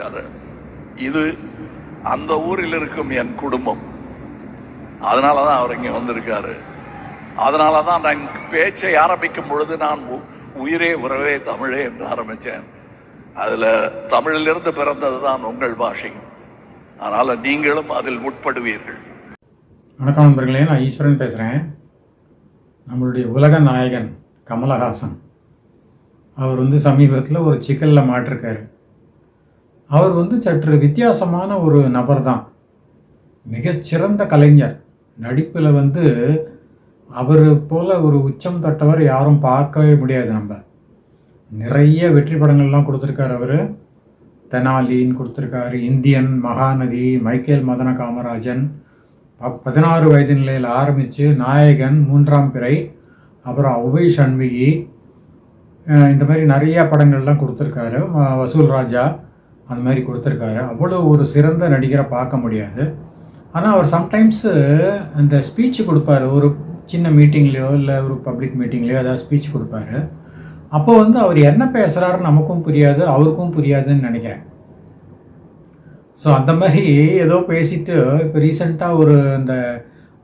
போயிட்டாரு இது அந்த ஊரில் இருக்கும் என் குடும்பம். அதனால தான் அவர் இங்கே வந்திருக்காரு. அதனால தான் நான் பேச்சை ஆரம்பிக்கும் பொழுது நான் உ- உயிரே உறவே தமிழே என்று ஆரம்பித்தேன். அதில் தமிழிலிருந்து பிறந்தது தான் உங்கள் பாஷை. அதனால் நீங்களும் அதில் உட்படுவீர்கள் வணக்கம் நண்பர்களே நான் ஈஸ்வரன் பேசுகிறேன் நம்மளுடைய உலக நாயகன் கமலஹாசன். அவர் வந்து சமீபத்தில் ஒரு சிக்கலில் மாட்டிருக்காரு. அவர் வந்து சற்று வித்தியாசமான ஒரு நபர் தான் மிகச்சிறந்த கலைஞர். நடிப்பில் வந்து அவர் போல் ஒரு உச்சம் தட்டவர் யாரும் பார்க்கவே முடியாது நம்ம. நிறைய வெற்றி படங்கள்லாம் கொடுத்துருக்காரு அவர். தெனாலின்னு கொடுத்துருக்காரு இந்தியன் மகாநதி மைக்கேல் மதன காமராஜன் ப- பதினாறு வயது நிலையில் ஆரம்பித்து நாயகன் மூன்றாம் பிறை அப்புறம் ஒவை சண்முகி இந்த மாதிரி நிறைய படங்கள்லாம் கொடுத்துருக்காரு வசூல் ராஜா. அந்த மாதிரி கொடுத்துருக்காரு. அவ்வளோ ஒரு சிறந்த நடிகரை பார்க்க முடியாது. ஆனால் அவர் சம்டைம்ஸு அந்த ஸ்பீச் கொடுப்பாரு. ஒரு சின்ன மீட்டிங்லேயோ இல்லை ஒரு பப்ளிக் மீட்டிங்லேயோ ஏதாவது ஸ்பீச் கொடுப்பாரு. அப்போ வந்து அவர் என்ன பேசுகிறாரு நமக்கும் புரியாது அவருக்கும் புரியாதுன்னு நினைக்கிறேன். ஸோ அந்த மாதிரி ஏதோ பேசிட்டு இப்போ ரீசெண்டாக ஒரு இந்த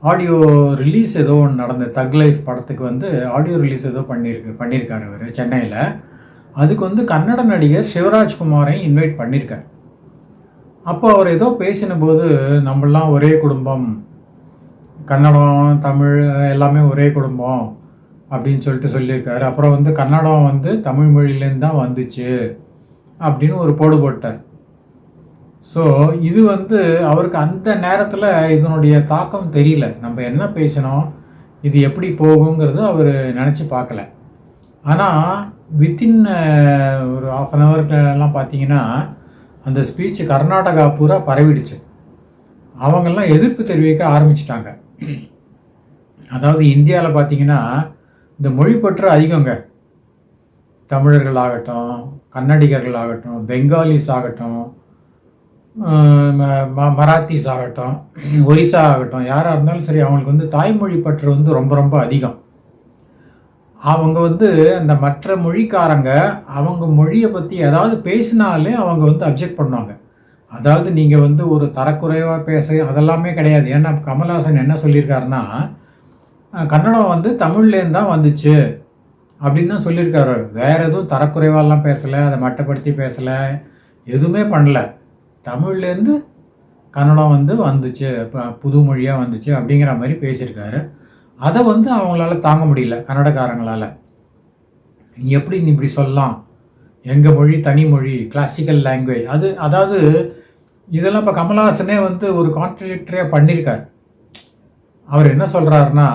ஆடியோ ரிலீஸ் ஏதோ ஒன்று நடந்த தக் லைஃப் படத்துக்கு வந்து ஆடியோ ரிலீஸ் ஏதோ பண்ணியிருக்கு பண்ணியிருக்காரு அவர் சென்னையில். அதுக்கு வந்து கன்னட நடிகர் சிவராஜ்குமாரையும் இன்வைட் பண்ணியிருக்கார் அப்போ அவர் ஏதோ பேசின போது நம்மளாம் ஒரே குடும்பம். கன்னடம் தமிழ் எல்லாமே ஒரே குடும்பம் அப்படின்னு சொல்லிட்டு சொல்லியிருக்காரு. அப்புறம் வந்து கன்னடம் வந்து தமிழ் மொழியிலேருந்து தான் வந்துச்சு அப்படின்னு ஒரு போடு போட்டார். ஸோ இது வந்து அவருக்கு அந்த நேரத்தில் இதனுடைய தாக்கம் தெரியல. நம்ம என்ன பேசினோம் இது எப்படி போகுங்கிறது அவர் நினச்சி பார்க்கல. ஆனால் வித்தின் uh, ஒரு ஆஃப் அன் ஹவர்லாம் பார்த்தீங்கன்னா அந்த ஸ்பீச் கர்நாடகா பூரா பரவிடுச்சு. அவங்கெல்லாம் எதிர்ப்பு தெரிவிக்க ஆரம்பிச்சிட்டாங்க. அதாவது இந்தியாவில் பார்த்தீங்கன்னா இந்த மொழிப்பற்று அதிகங்க. தமிழர்கள் ஆகட்டும் கன்னடிகர்கள் ஆகட்டும் பெங்காலிஸ் ஆகட்டும் ம- ம- மராத்திஸ் ஆகட்டும் ஒரிசா ஆகட்டும் யாராக இருந்தாலும் சரி அவங்களுக்கு வந்து தாய்மொழி பற்று வந்து ரொம்ப ரொம்ப அதிகம். அவங்க வந்து அந்த மற்ற மொழிக்காரங்க அவங்க மொழியை பற்றி ஏதாவது பேசினாலே அவங்க வந்து அப்ஜெக்ட் பண்ணுவாங்க. அதாவது நீங்கள் வந்து ஒரு தரக்குறைவாக பேச அதெல்லாமே கிடையாது. ஏன்னா கமல்ஹாசன் என்ன சொல்லியிருக்காருன்னா கன்னடம் வந்து தமிழ்லேருந்து தான் வந்துச்சு அப்படின்னு தான் சொல்லியிருக்காரு. வேறு எதுவும் தரக்குறைவாலாம் பேசலை அதை மட்டப்படுத்தி பேசலை எதுவுமே பண்ணல. தமிழ்லேருந்து கன்னடம் வந்து வந்துச்சு இப்போ புது மொழியாக வந்துச்சு அப்படிங்கிற மாதிரி பேசியிருக்காரு. அதை வந்து அவங்களால தாங்க முடியல கன்னடக்காரங்களால. நீ எப்படி நீ இப்படி சொல்லலாம்? எங்கள் மொழி தனி மொழி கிளாசிக்கல் லாங்குவேஜ் அது அதாவது இதெல்லாம் இப்போ கமல்ஹாசனே வந்து ஒரு கான்ட்ரடிக்டரியாக பண்ணியிருக்கார். அவர் என்ன சொல்கிறாருன்னா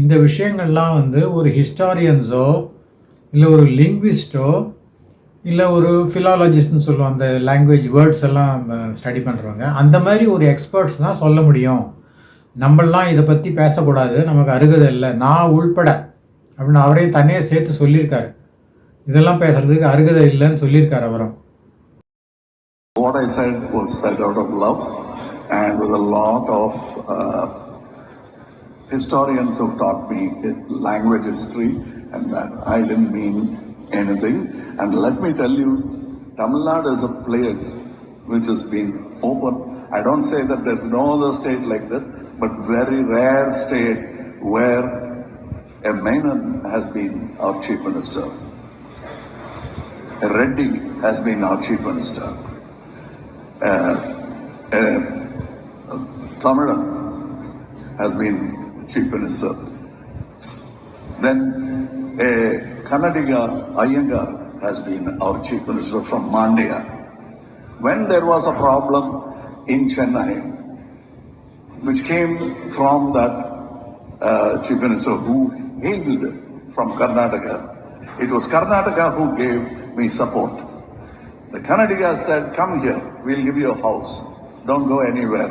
இந்த விஷயங்கள்லாம் வந்து ஒரு ஹிஸ்டாரியன்ஸோ இல்லை ஒரு லிங்விஸ்டோ இல்லை ஒரு ஃபிலாலஜிஸ்ட்னு சொல்லுவோம் அந்த லாங்குவேஜ் வேர்ட்ஸ் எல்லாம் ஸ்டடி பண்ணுறவங்க அந்த மாதிரி ஒரு எக்ஸ்பர்ட்ஸ் தான் சொல்ல முடியும். நம்மளாம் இதை பற்றி பேசக்கூடாது நமக்கு அருகதை இல்லை நான் உள்பட அப்படின்னு அவரையும் தனியாக சேர்த்து சொல்லியிருக்காரு இதெல்லாம் பேசுறதுக்கு அருகதை இல்லைன்னு சொல்லியிருக்காரு அவரும் What I said was said out of love and with a lot of uh, historians who've taught me language history and that I didn't mean anything. And let me tell you, Tamil Nadu is a place which has been open. I don't say that there's no other state like that, but very rare state where a Menon has been our chief minister. A Reddy has been our chief minister. Uh, uh, Tamilan has been chief minister. Then a Kannadiga Iyengar has been our chief minister from Mandya. When there was a problem in Chennai, which came from that uh, chief minister who hailed from Karnataka, it was Karnataka who gave me support. The Kannadiga said, Come here, we'll give you a house. Don't go anywhere.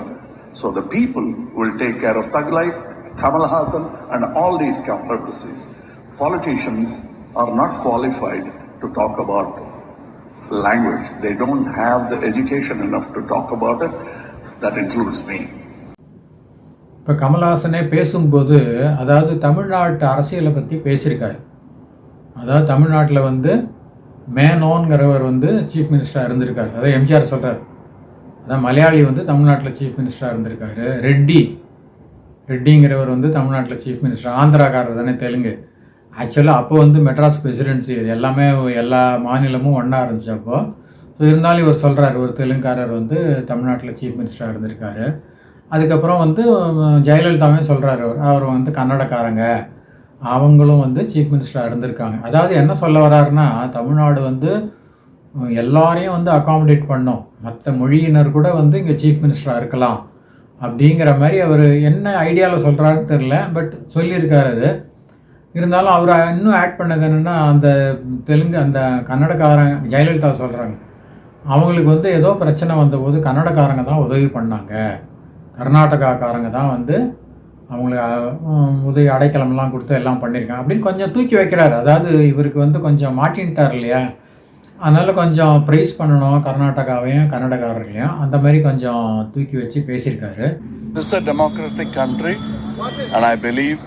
So the people will take care of Thug Life, Kamal Hassan, and all these controversies. Politicians are not qualified to talk about language. They don't have the education enough to talk about it. That includes me. இப்போ கமல்ஹாசனே பேசும்போது அதாவது தமிழ்நாட்டு அரசியலை பற்றி பேசியிருக்காரு அதாவது தமிழ்நாட்டில் வந்து மேனோன்கிறவர் வந்து சீஃப் மினிஸ்டராக இருந்திருக்காரு அதான் எம்ஜிஆர் சொல்கிறார் அதான் மலையாளி வந்து தமிழ்நாட்டில் சீஃப் மினிஸ்டராக இருந்திருக்காரு ரெட்டி ரெட்டிங்கிறவர் வந்து தமிழ்நாட்டில் சீஃப் மினிஸ்டர் ஆந்திராக்காரர் தானே தெலுங்கு ஆக்சுவலாக அப்போ வந்து மெட்ராஸ் பிரசிடென்சி இது எல்லாமே எல்லா மாநிலமும் ஒன்றா இருந்துச்சு அப்போது ஸோ இருந்தாலும் இவர் சொல்கிறார் ஒரு தெலுங்காரர் வந்து தமிழ்நாட்டில் சீஃப் மினிஸ்டராக இருந்திருக்காரு. அதுக்கப்புறம் வந்து ஜெயலலிதாவே சொல்கிறாரு அவர். அவர் வந்து கன்னடக்காரங்க. அவங்களும் வந்து சீஃப் மினிஸ்டராக இருந்திருக்காங்க. அதாவது என்ன சொல்ல வர்றாருன்னா தமிழ்நாடு வந்து எல்லாரையும் வந்து அகாமடேட் பண்ணோம். மற்ற மொழியினர் கூட வந்து இங்கே சீஃப் மினிஸ்டராக இருக்கலாம். அப்படிங்கிற மாதிரி அவர் என்ன ஐடியாவில் சொல்கிறாருன்னு தெரில பட் சொல்லியிருக்காரு அது. இருந்தாலும் அவர் இன்னும் ஆட் பண்ணது என்னென்னா அந்த தெலுங்கு அந்த கன்னடக்காரன் ஜெயலலிதா சொல்கிறாங்க அவங்களுக்கு வந்து ஏதோ பிரச்சனை வந்தபோது கன்னடக்காரங்க தான் உதவி பண்ணாங்க. கர்நாடகாக்காரங்க தான் வந்து அவங்களுக்கு உதவி அடைக்கலம்லாம் கொடுத்து எல்லாம் பண்ணியிருக்காங்க. அப்படின்னு கொஞ்சம் தூக்கி வைக்கிறாரு. அதாவது இவருக்கு வந்து கொஞ்சம் மாட்டின்ட்டார் இல்லையா? அதனால் கொஞ்சம் ப்ரைஸ் பண்ணணும் கர்நாடகாவையும் கன்னடக்காரர்களையும். அந்த மாதிரி கொஞ்சம் தூக்கி வச்சு பேசியிருக்காரு. This a democratic country and I believe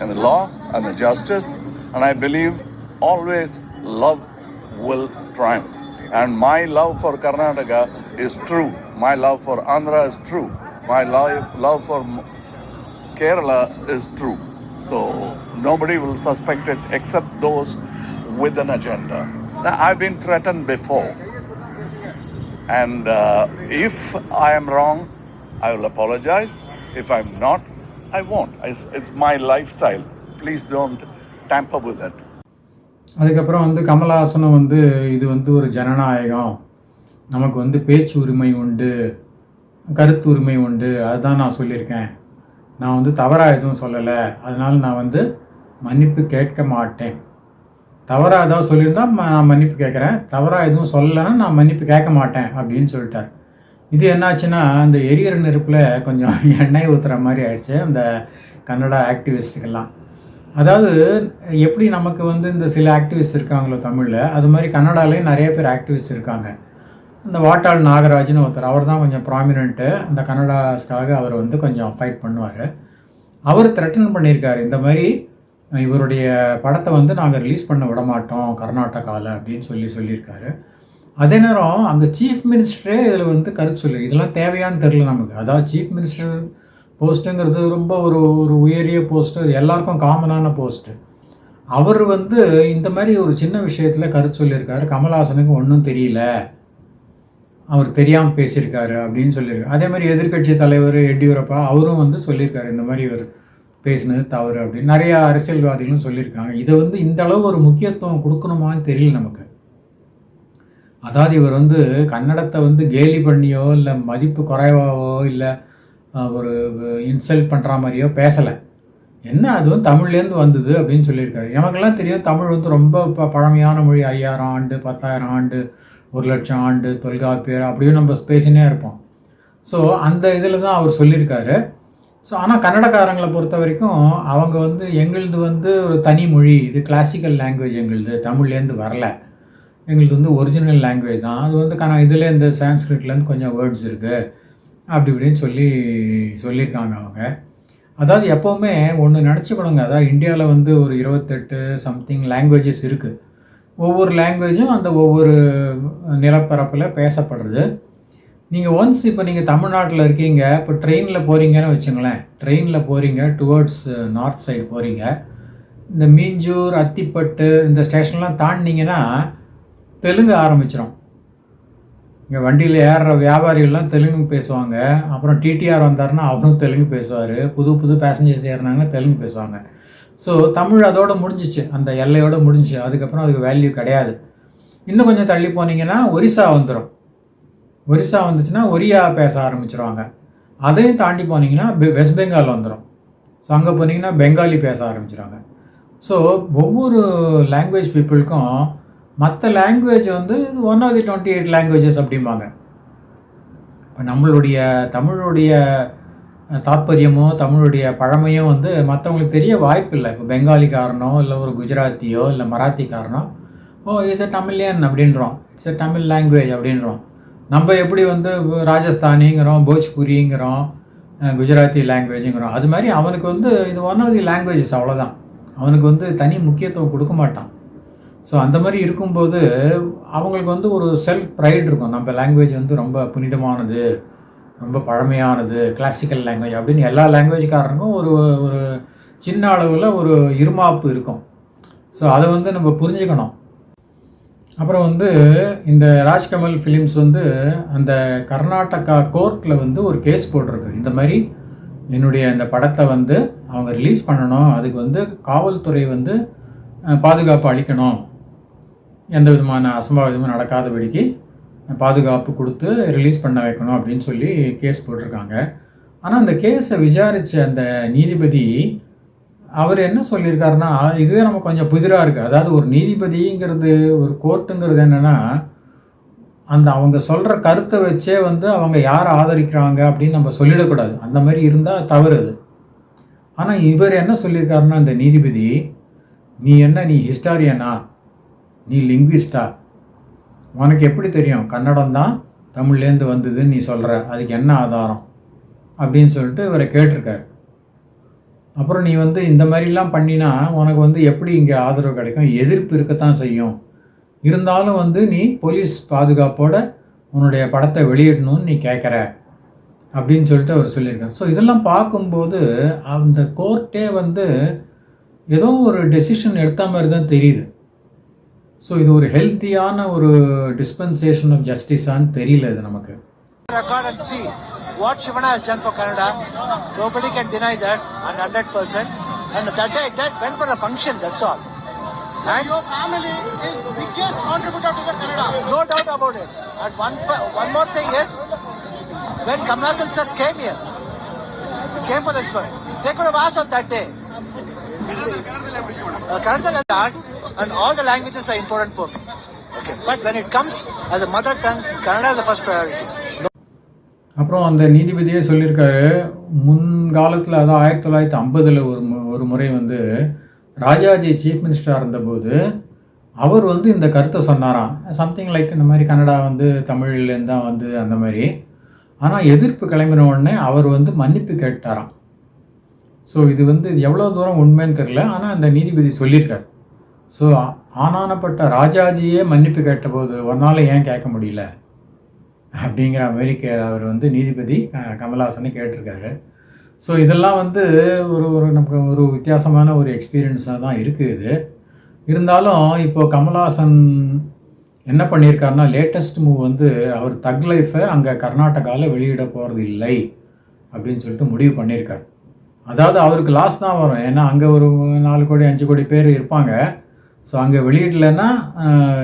in the law and the justice, and I believe always love will triumph. And my love for Karnataka is true. My love for Andhra is true. My love, love for Kerala is true. So nobody will suspect it except those with an agenda. Now, I've been threatened before. And uh, if I am wrong, I will apologize. If I'm not, I won't. It's, it's my lifestyle. Please don't tamper with it. அதுக்கப்புறம் வந்து கமல்ஹாசனும் வந்து இது வந்து ஒரு ஜனநாயகம். நமக்கு வந்து பேச்சு உரிமை உண்டு கருத்து உரிமை உண்டு. அதுதான் நான் சொல்லியிருக்கேன். நான் வந்து தவறாக எதுவும் சொல்லலை. அதனால் நான் வந்து மன்னிப்பு கேட்க மாட்டேன். தவறாக ஏதாவது சொல்லியிருந்தா நான் மன்னிப்பு கேட்குறேன். தவறாக எதுவும் சொல்லலைன்னா நான் மன்னிப்பு கேட்க மாட்டேன் அப்படின்னு சொல்லிட்டார். இது என்னாச்சுன்னா அந்த எரியிற நெருப்பில் கொஞ்சம் எண்ணெய் ஊற்றுற மாதிரி ஆயிடுச்சு அந்த கன்னடா ஆக்டிவிஸ்ட்டுக்கெல்லாம் அதாவது எப்படி நமக்கு வந்து இந்த சில ஆக்டிவிஸ்ட் இருக்காங்களோ தமிழில் அது மாதிரி கன்னடாலேயும் நிறைய பேர் ஆக்டிவிஸ்ட் இருக்காங்க. இந்த வாட்டாள் நாகராஜ்னு ஒருத்தர் அவர் தான் கொஞ்சம் ப்ராமினென்ட்டு அந்த கன்னடாஸ்க்காக அவர் வந்து கொஞ்சம் ஃபைட் பண்ணுவார். அவர் த்ரெட்டன் பண்ணியிருக்காரு இந்த மாதிரி இவருடைய படத்தை வந்து நாங்கள் ரிலீஸ் பண்ண விட மாட்டோம் கர்நாடகாவில் அப்படின்னு சொல்லி சொல்லியிருக்காரு. அதே நேரம் அங்கே சீஃப் மினிஸ்டரே இதில் வந்து கருத்து சொல்லு. இதெல்லாம் தேவையான்னு தெரில நமக்கு. அதாவது சீஃப் மினிஸ்டர் போஸ்ட்டுங்கிறது ரொம்ப ஒரு ஒரு உயரிய போஸ்ட்டு எல்லாருக்கும் காமனான போஸ்ட்டு அவர் வந்து இந்த மாதிரி ஒரு சின்ன விஷயத்தில் கருத்து சொல்லியிருக்காரு. கமல்ஹாசனுக்கு ஒன்றும் தெரியல. அவர் தெரியாமல் பேசியிருக்காரு அப்படின்னு சொல்லியிருக்காரு. அதே மாதிரி எதிர்க்கட்சி தலைவர் எடியூரப்பா அவரும் வந்து சொல்லியிருக்காரு இந்த மாதிரி இவர் பேசினது தவறு அப்படின்னு. நிறைய அரசியல்வாதிகளும் சொல்லியிருக்காங்க. இதை வந்து இந்த அளவு ஒரு முக்கியத்துவம் கொடுக்கணுமான்னு தெரியல நமக்கு. அதாவது இவர் வந்து கன்னடத்தை வந்து கேலி பண்ணியோ இல்லை மதிப்பு குறைவாவோ இல்லை ஒரு இன்சல்ட் பண்ணுற மாதிரியோ பேசலை. என்ன அது வந்து தமிழ்லேருந்து வந்தது அப்படின்னு சொல்லியிருக்காரு. நமக்கெல்லாம் தெரியும் தமிழ் வந்து ரொம்ப ப பழமையான மொழி. ஐயாயிரம் ஆண்டு பத்தாயிரம் ஆண்டு ஒரு லட்சம் ஆண்டு தொல்காப்பியர் அப்படியும் நம்ம பேசினே இருப்போம். ஸோ அந்த இதில் தான் அவர் சொல்லியிருக்காரு. ஸோ ஆனால் கன்னடக்காரங்களை பொறுத்த வரைக்கும் அவங்க வந்து எங்களுது வந்து ஒரு தனி மொழி. இது கிளாசிக்கல் லாங்குவேஜ் எங்களுது. தமிழ்லேருந்து வரல. எங்களுக்கு வந்து ஒரிஜினல் லாங்குவேஜ் தான். அது வந்து கன இதில் இந்த சான்ஸ்கிரிட்லேருந்து கொஞ்சம் வேர்ட்ஸ் இருக்குது அப்படி இப்படின்னு சொல்லி சொல்லியிருக்காங்க அவங்க. அதாவது எப்போவுமே ஒன்று நினச்சிக்கணுங்க. அதாவது இந்தியாவில் வந்து ஒரு இருபத்தெட்டு சம்திங் லாங்குவேஜஸ் இருக்குது ஒவ்வொரு லாங்குவேஜும் அந்த ஒவ்வொரு நிலப்பரப்பில் பேசப்படுறது. நீங்கள் ஒன்ஸ் இப்போ நீங்கள் தமிழ்நாட்டில் இருக்கீங்க. இப்போ ட்ரெயினில் போகிறீங்கன்னு வச்சுங்களேன். ட்ரெயினில் போகிறீங்க டுவர்ட்ஸ் நார்த் சைடு போகிறீங்க இந்த மீஞ்சூர் அத்திப்பட்டு இந்த ஸ்டேஷன்லாம் தாண்டினீங்கன்னா தெலுங்கு ஆரம்பிச்சிடும் இங்கே வண்டியில் ஏறுற வியாபாரிகள்லாம் தெலுங்கு பேசுவாங்க. அப்புறம் டிடிஆர் வந்தாருன்னா அவரும் தெலுங்கு பேசுவார். புது புது பேசஞ்சர்ஸ் ஏறினாங்க தெலுங்கு பேசுவாங்க. ஸோ தமிழ் அதோட முடிஞ்சிச்சு. அந்த எல்லையோடு முடிஞ்சிச்சு. அதுக்கப்புறம் அதுக்கு வேல்யூ கிடையாது. இன்னும் கொஞ்சம் தள்ளி போனீங்கன்னா ஒரிசா வந்துடும் ஒரிசா வந்துச்சுன்னா ஒரியா பேச ஆரம்பிச்சிருவாங்க. அதையும் தாண்டி போனீங்கன்னா வெஸ்ட் பெங்கால் வந்துடும் ஸோ அங்கே போனீங்கன்னா பெங்காலி பேச ஆரம்பிச்சிடுவாங்க ஸோ ஒவ்வொரு லாங்குவேஜ் பீப்புளுக்கும் மற்ற லாங்குவேஜ் வந்து one of the twenty eight languages அப்படிம்பாங்க. இப்போ நம்மளுடைய தமிழுடைய தாற்பயமோ தமிழுடைய பழமையோ வந்து மற்றவங்களுக்கு தெரிய வாய்ப்பு இல்லை இப்போ பெங்காலிக்காரனோ இல்லை ஒரு குஜராத்தியோ இல்லை மராத்திக்காரனோ ஓ இட்ஸ் எ தமிழியன் அப்படின்றோம். இட்ஸ் எ தமிழ் லாங்குவேஜ் அப்படின்றோம். நம்ம எப்படி வந்து ராஜஸ்தானிங்கிறோம் போஜ்புரிங்கிறோம் குஜராத்தி லாங்குவேஜுங்கிறோம் அது மாதிரி அவனுக்கு வந்து இது ஒன் ஆஃப் தி லாங்குவேஜஸ் அவ்வளோதான் அவனுக்கு வந்து தனி முக்கியத்துவம் கொடுக்க மாட்டான். ஸோ அந்த மாதிரி இருக்கும்போது அவங்களுக்கு வந்து ஒரு செல்ஃப் ப்ரைட் இருக்கும். நம்ம லாங்குவேஜ் வந்து ரொம்ப புனிதமானது ரொம்ப பழமையானது கிளாசிக்கல் லாங்குவேஜ் அப்படின்னு எல்லா லாங்குவேஜ்காரருக்கும் ஒரு ஒரு சின்ன அளவில் ஒரு இருமாப்பு இருக்கும். ஸோ அதை வந்து நம்ம புரிஞ்சுக்கணும். அப்புறம் வந்து இந்த ராஜ்கமல் ஃபிலிம்ஸ் வந்து அந்த கர்நாடகா கோர்ட்டில் வந்து ஒரு கேஸ் போட்டிருக்கு. இந்த மாதிரி என்னுடைய இந்த படத்தை வந்து அவங்க ரிலீஸ் பண்ணணும். அதுக்கு வந்து காவல்துறை வந்து பாதுகாப்பு அளிக்கணும். எந்த விதமான அசம்பாவிதமும் நடக்காதபடிக்கு பாதுகாப்பு கொடுத்து ரிலீஸ் பண்ண வைக்கணும் அப்படின்னு சொல்லி கேஸ் போட்டிருக்காங்க. ஆனால் அந்த கேஸை விசாரித்த அந்த நீதிபதி அவர் என்ன சொல்லியிருக்காருன்னா இதுவே நமக்கு கொஞ்சம் புதிராக இருக்குது அதாவது ஒரு நீதிபதிங்கிறது ஒரு கோர்ட்டுங்கிறது என்னென்னா அந்த அவங்க சொல்கிற கருத்தை வச்சே வந்து அவங்க யார் ஆதரிக்கிறாங்க அப்படின்னு நம்ம சொல்லிடக்கூடாது. அந்த மாதிரி இருந்தால் தவறு அது. ஆனால் இவர் என்ன சொல்லியிருக்காருன்னா அந்த நீதிபதி நீ என்ன நீ ஹிஸ்டாரியனா நீ லிங்குவிஸ்டா உனக்கு எப்படி தெரியும்? கன்னடம் தான் தமிழ்லேருந்து வந்ததுன்னு நீ சொல்கிற அதுக்கு என்ன ஆதாரம்? அப்படின்னு சொல்லிட்டு இவரை கேட்டிருக்காரு. அப்புறம் நீ வந்து இந்த மாதிரிலாம் பண்ணினா உனக்கு வந்து எப்படி இங்கே ஆதரவு கிடைக்கும்? எதிர்ப்பு இருக்கத்தான் செய்யும். இருந்தாலும் வந்து நீ போலீஸ் பாதுகாப்போட உன்னுடைய படத்தை வெளியிடணும்னு நீ கேட்குற. அப்படின்னு சொல்லிட்டு அவர் சொல்லியிருக்காரு. ஸோ இதெல்லாம் பார்க்கும்போது அந்த கோர்ட்டே வந்து ஏதோ ஒரு டெசிஷன் எடுத்த மாதிரி தான் தெரியுது. ஸோ இது ஒரு ஹெல்த்தியான ஒரு டிஸ்பென்சேஷன் ஆஃப் ஜஸ்டிஸான்னு தெரியல இது நமக்கு record and see what Shivana has done for Canada. Nobody can deny that, and 100%. And that day, that went for the function, that's all. And your family is biggest contributor to the Canada. No doubt about it. And one pa- one more thing is, when Kamala Hassan sir came here, came for the expo, they could have asked on that day. Uh, Kannada is art, and all the languages are important for me. Okay. But when it comes as a mother tongue, Kannada is the first priority. அப்புறம் அந்த நீதிபதியே சொல்லியிருக்காரு முன்காலத்தில் அதாவது ஆயிரத்தி தொள்ளாயிரத்தி ஐம்பதில் ஒரு ஒரு முறை வந்து ராஜாஜி சீஃப் மினிஸ்டராக இருந்தபோது அவர் வந்து இந்த கருத்தை சொன்னாராம் சம்திங் லைக் இந்த மாதிரி கன்னடா வந்து தமிழ்லேருந்து தான் வந்து அந்த மாதிரி ஆனால் எதிர்ப்பு கிளம்பின உடனே அவர் வந்து மன்னிப்பு கேட்டாராம் ஸோ இது வந்து எவ்வளோ தூரம் உண்மைன்னு தெரில ஆனால் அந்த நீதிபதி சொல்லியிருக்கார் ஸோ ஆனானப்பட்ட ராஜாஜியே மன்னிப்பு கேட்டபோது ஒன்னால் ஏன் கேட்க முடியல? அப்படிங்கிற மாதிரி கே அவர் வந்து நீதிபதி அஹ், கமல்ஹாசனை கேட்டிருக்காரு. ஸோ இதெல்லாம் வந்து ஒரு ஒரு நமக்கு ஒரு வித்தியாசமான ஒரு எக்ஸ்பீரியன்ஸாக தான் இருக்குது இது. இருந்தாலும் இப்போ கமல்ஹாசன் என்ன பண்ணியிருக்காருன்னா லேட்டஸ்ட் மூவ் வந்து அவர் தக் லைஃபை அங்கே கர்நாடகாவில் வெளியிட போகிறது இல்லை அப்படின்னு சொல்லிட்டு முடிவு பண்ணியிருக்கார். அதாவது அவருக்கு லாஸ் தான் வரும். ஏன்னா அங்கே ஒரு நாலு கோடி அஞ்சு கோடி பேர் இருப்பாங்க. ஸோ அங்கே வெளியிடலைன்னா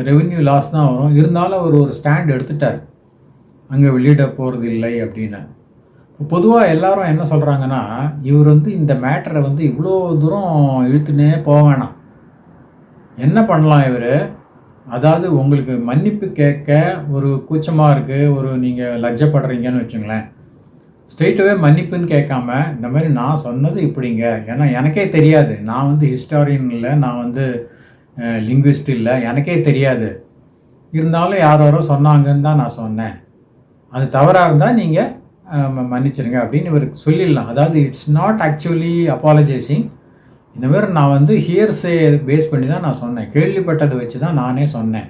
ரெவென்யூ லாஸ் தான் வரும். இருந்தாலும் அவர் ஒரு ஸ்டாண்ட் எடுத்துட்டார். அங்கே வெளியிட போகிறது இல்லை அப்படின்னு பொதுவாக எல்லாரும் என்ன சொல்கிறாங்கன்னா இவர் வந்து இந்த மேட்டரை வந்து இவ்வளோ தூரம் இழுத்துனே போக வேணாம். என்ன பண்ணலாம் இவர்? அதாவது உங்களுக்கு மன்னிப்பு கேட்க ஒரு கூச்சமாக இருக்குது ஒரு நீங்கள் லஜ்ஜப்படுறீங்கன்னு வச்சுங்களேன். ஸ்ட்ரெயிட்டவே மன்னிப்புன்னு கேட்காம இந்த மாதிரி நான் சொன்னது இப்படிங்க. ஏன்னா எனக்கே தெரியாது. நான் வந்து ஹிஸ்டாரியன் இல்லை நான் வந்து லிங்குவிஸ்ட் இல்லை. எனக்கே தெரியாது. இருந்தாலும் யாரோ யாரோ சொன்னாங்கன்னு தான் நான் சொன்னேன். அது தவறாக இருந்தால் நீங்கள் மன்னிச்சிருங்க அப்படின்னு இவருக்கு சொல்லிடலாம். அதாவது இட்ஸ் நாட் ஆக்சுவலி அப்பாலஜைசிங் இந்த மாதிரி நான் வந்து ஹியர்ஸே பேஸ் பண்ணி தான் நான் சொன்னேன். கேள்விப்பட்டதை வச்சு தான் நானே சொன்னேன்.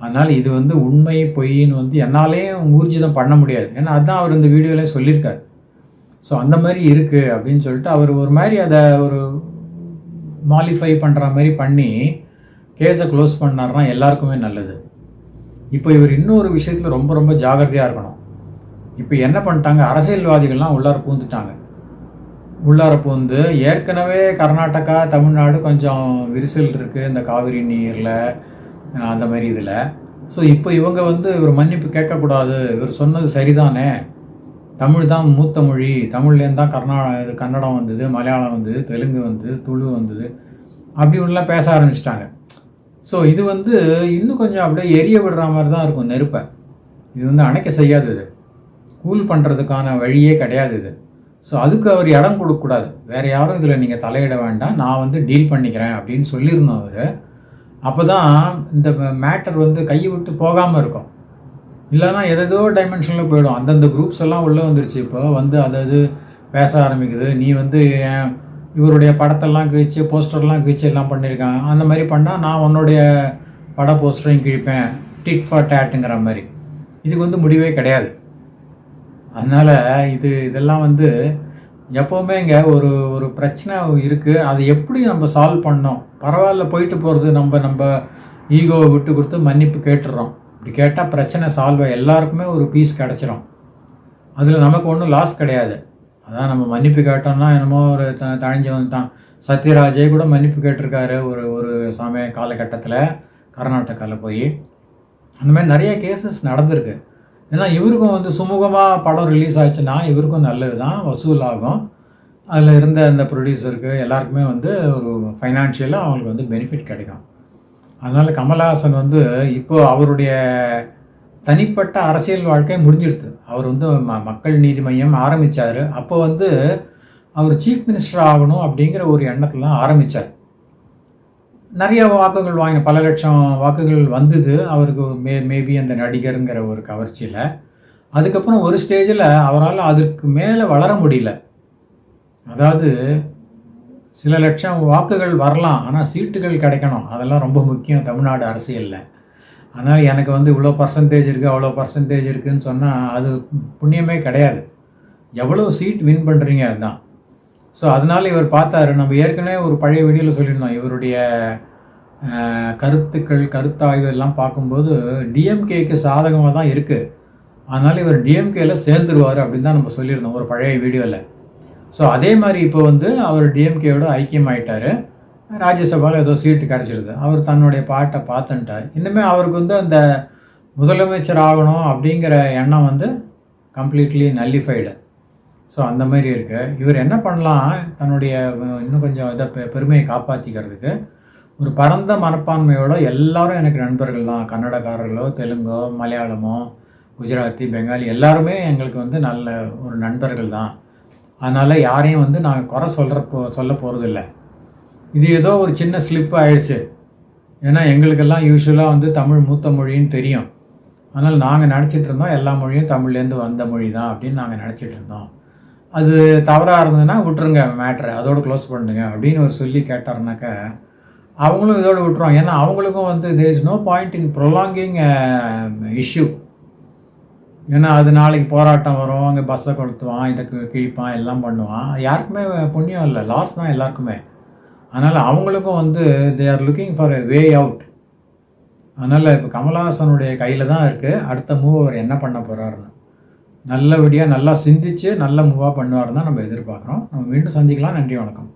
அதனால் இது வந்து உண்மை பொய்ன்னு வந்து என்னாலேயும் ஊர்ஜிதம் பண்ண முடியாது. ஏன்னா அதுதான் அவர் இந்த வீடியோவிலே சொல்லியிருக்கார். ஸோ அந்த மாதிரி இருக்குது அப்படின்னு சொல்லிட்டு அவர் ஒரு மாதிரி அதை ஒரு மாலிஃபை பண்ணுற மாதிரி பண்ணி கேஸை க்ளோஸ் பண்ணார்னா எல்லாருக்குமே நல்லது. இப்போ இவர் இன்னொரு விஷயத்தில் ரொம்ப ரொம்ப ஜாகிரதையாக இருக்கணும். இப்போ என்ன பண்ணிட்டாங்க? அரசியல்வாதிகள்லாம் உள்ளார பூந்துட்டாங்க. உள்ளார பூந்து ஏற்கனவே கர்நாடகா தமிழ்நாடு கொஞ்சம் விரிசல் இருக்குது இந்த காவிரி நீரில் அந்த மாதிரி இதில். ஸோ இப்போ இவங்க வந்து இவர் மன்னிப்பு கேட்கக்கூடாது. இவர் சொன்னது சரிதானே? தமிழ் தான் மூத்த மொழி. தமிழ்லேருந்து தான் கர்நா இது கன்னடம் வந்தது மலையாளம் வந்தது தெலுங்கு வந்தது துளு வந்தது. அப்படி இப்படிலாம் பேச ஆரம்பிச்சிட்டாங்க. ஸோ இது வந்து இன்னும் கொஞ்சம் அப்படியே எரிய விடுற மாதிரி தான் இருக்கும் நெருப்பை. இது வந்து அணைக்க செய்யாதது கூல் பண்ணுறதுக்கான வழியே கிடையாது இது. ஸோ அதுக்கு அவர் இடம் கொடுக்கக்கூடாது வேறு யாரும் இதில் நீங்கள் தலையிட வேண்டாம். நான் வந்து டீல் பண்ணிக்கிறேன் அப்படின்னு சொல்லியிருந்தோம் அவர். அப்போ தான் இந்த மேட்டர் வந்து கையை விட்டு போகாமல் இருக்கும். இல்லைன்னா எதேதோ டைமென்ஷனில் போயிடும். அந்தந்த குரூப்ஸ் எல்லாம் உள்ளே வந்துருச்சு. இப்போ வந்து அதாவது பேச ஆரம்பிக்குது. நீ வந்து ஏன் இவருடைய படத்தெல்லாம் கிழிச்சு போஸ்டர்லாம் கிழிச்சு எல்லாம் பண்ணியிருக்கான் அந்த மாதிரி பண்ணால் நான் உன்னுடைய பட போஸ்டரையும் கிழிப்பேன். டிட் ஃபார் டேட்டுங்கிற மாதிரி. இதுக்கு வந்து முடிவே கிடையாது. அதனால் இது இதெல்லாம் வந்து எப்போவுமே இங்கே ஒரு ஒரு பிரச்சனை இருக்குது அதை எப்படி நம்ம சால்வ் பண்ணோம்? பரவாயில்ல போயிட்டு போகிறது நம்ம நம்ம ஈகோவை விட்டு கொடுத்து மன்னிப்பு கேட்டுடுறோம். இப்படி கேட்டால் பிரச்சனை சால்வ் எல்லாருக்குமே ஒரு பீஸ் கிடச்சிரும். அதில் நமக்கு ஒன்றும் லாஸ் கிடையாது. அதான் நம்ம மன்னிப்பு கேட்டோம்னா என்னமோ ஒரு த தழிஞ்சவன் தான். சத்யராஜே கூட மன்னிப்பு கேட்டிருக்காரு ஒரு ஒரு சமய காலகட்டத்தில் கர்நாடகாவில் போய். அந்த மாதிரி நிறைய கேசஸ் நடந்திருக்கு. ஏன்னா இவருக்கும் வந்து சுமூகமாக படம் ரிலீஸ் ஆச்சுன்னா இவருக்கும் நல்லது தான் வசூல் ஆகும் அதில் இருந்த அந்த ப்ரொடியூசருக்கு எல்லாருக்குமே வந்து ஒரு ஃபைனான்ஷியலாக அவங்களுக்கு வந்து பெனிஃபிட் கிடைக்கும். அதனால் கமல்ஹாசன் வந்து இப்போ அவருடைய தனிப்பட்ட அரசியல் வாழ்க்கை முடிஞ்சிடுது அவர் வந்து ம மக்கள் நீதி மையம் ஆரம்பித்தார் அப்போ வந்து அவர் சீஃப் மினிஸ்டர் ஆகணும் அப்படிங்கிற ஒரு எண்ணத்தில் தான் ஆரம்பித்தார் நிறைய வாக்குகள் வாங்கின பல லட்சம் வாக்குகள் வந்தது அவருக்கு மே மேபி அந்த நடிகருங்கிற ஒரு கவர்ச்சியில். அதுக்கப்புறம் ஒரு ஸ்டேஜில் அவரால் அதுக்கு மேலே வளர முடியல. அதாவது சில லட்சம் வாக்குகள் வரலாம் ஆனால் சீட்டுகள் கிடைக்கணும். அதெல்லாம் ரொம்ப முக்கியம் தமிழ்நாடு அரசியலில். அதனால் எனக்கு வந்து இவ்வளோ பர்சன்டேஜ் இருக்குது அவ்வளோ பர்சன்டேஜ் இருக்குதுன்னு சொன்னால் அது புண்ணியமே கிடையாது. எவ்வளோ சீட் வின் பண்ணுறீங்க அதுதான். ஸோ அதனால் இவர் பார்த்தாரு நம்ம ஏற்கனவே ஒரு பழைய வீடியோவில் சொல்லியிருந்தோம் இவருடைய கருத்துக்கள் கருத்தாய்வு எல்லாம் பார்க்கும்போது டிஎம்கேக்கு சாதகமாக தான் இருக்குது அதனால் இவர் டிஎம்கேல சேர்ந்துருவார் அப்படின்னு தான் நம்ம சொல்லியிருந்தோம் ஒரு பழைய வீடியோவில் ஸோ அதே மாதிரி இப்போ வந்து அவர் டிஎம்கேயோட ஐக்கியமாயிட்டாரு. ராஜ்யசபாவில் ஏதோ சீட்டு கிடச்சிடுது. அவர் தன்னுடைய பாட்டை பார்த்துன்ட்டார். இன்னுமே அவருக்கு வந்து அந்த முதலமைச்சர் ஆகணும் அப்படிங்கிற எண்ணம் வந்து கம்ப்ளீட்லி நல்லிஃபைடு ஸோ அந்த மாதிரி இருக்குது இவர் என்ன பண்ணலாம்? தன்னுடைய இன்னும் கொஞ்சம் இதை பெ- பெருமையை காப்பாற்றிக்கிறதுக்கு ஒரு பரந்த மனப்பான்மையோட எல்லாரும் எனக்கு நண்பர்கள் தான் கன்னடக்காரர்களோ தெலுங்கோ மலையாளமோ குஜராத்தி பெங்காலி எல்லாருமே எங்களுக்கு வந்து நல்ல ஒரு நண்பர்கள் தான் அதனால் யாரையும் வந்து நாங்கள் குறை சொல்கிற போ சொல்ல போகிறதில்ல இது ஏதோ ஒரு சின்ன ஸ்லிப் ஆயிடுச்சு. ஏன்னா எங்களுக்கெல்லாம் யூஸ்வலாக வந்து தமிழ் மூத்த மொழின்னு தெரியும். அதனால் நாங்கள் நினச்சிட்டு இருந்தோம். எல்லா மொழியும் தமிழ்லேருந்து வந்த மொழி தான் அப்படின்னு நாங்கள் நினச்சிட்டு இருந்தோம். அது தவறாக இருந்ததுன்னா விட்டுருங்க மேட்ரை அதோடு க்ளோஸ் பண்ணுங்க. அப்படின்னு ஒரு சொல்லி கேட்டாருனாக்கா அவங்களும் இதோடு விட்டுருவாங்க ஏன்னா அவங்களுக்கும் வந்து there is no point in prolonging issue ஏன்னா அது நாளைக்கு போராட்டம் வரும். அங்கே பஸ்ஸை கொளுத்துவான் இதை கிழிப்பான் எல்லாம் பண்ணுவான். யாருக்குமே புண்ணியம் இல்லை. லாஸ் தான் எல்லாருக்குமே. அதனால் அவங்களுக்கும் வந்து they are looking for a way out அதனால் இப்போ கமலஹாசனுடைய கையில் தான் இருக்குது அடுத்த மூவ் அவர் என்ன பண்ண போகிறாருன்னு நல்லபடியாக நல்லா சிந்திச்சு நல்ல மூவாக பண்ணுவார் தான் நம்ம எதிர்பார்க்குறோம். நம்ம மீண்டும் சந்திக்கலாம். நன்றி வணக்கம்.